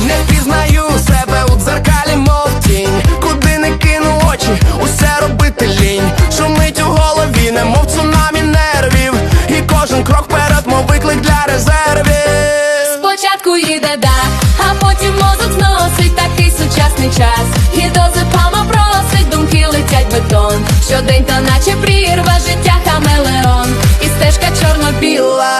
Не впізнаю себе у дзеркалі, мов тінь Куди не кину очі, усе робити лінь Шумить у голові, немов цунамі нервів І кожен крок вперед, мов виклик для резервів Спочатку їде дах, а потім мозок зносить такий сучасний час. Гідозепама просить, думки летять бетон. Щодень то наче прірва, життя хамелеон, і стежка чорно-біла.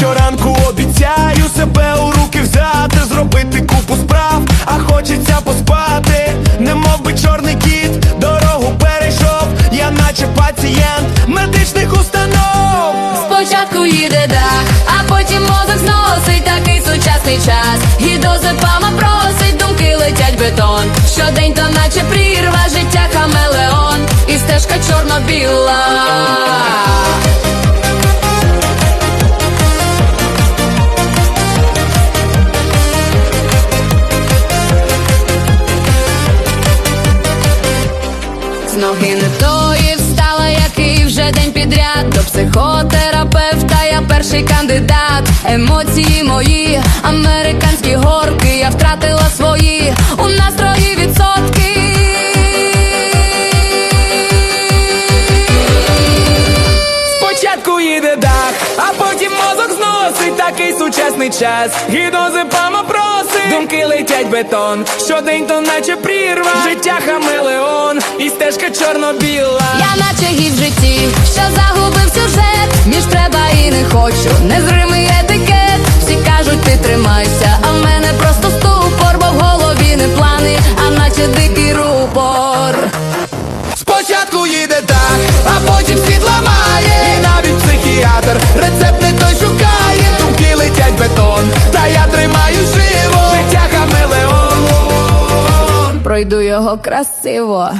Щоранку обіцяю себе у руки взяти, зробити купу справ, а хочеться поспати, немов би чорний кіт, дорогу перейшов, я наче пацієнт медичних установ. Спочатку їде дах, а потім мозок зносить такий сучасний час. Гідозепама просить, думки летять бетон. Щодень то наче прірва, життя хамелеон, і стежка чорно-біла. Ноги не тої встала, який вже день підряд До психотерапевта я перший кандидат Емоції мої, американські горки, я втратила свої у настрої відсотки. Спочатку їде дах, а потім мозок зносить такий сучасний час. Гідозепама просить, думки летять бетон. Щодень то наче прірва, життя хамелеон, і чорно-біла. Я наче гід в житті, що загубив сюжет Між треба і не хочу, незримий етикет Всі кажуть, ти тримайся, а в мене просто ступор, бо в голові не плани, а наче дикий рупор. Спочатку їде дах, а потім світ ламає. І навіть психіатр рецепт не той шукає. Думки летять бетон, та я тримаю живо. Життя хамелеон. Пройду його красиво.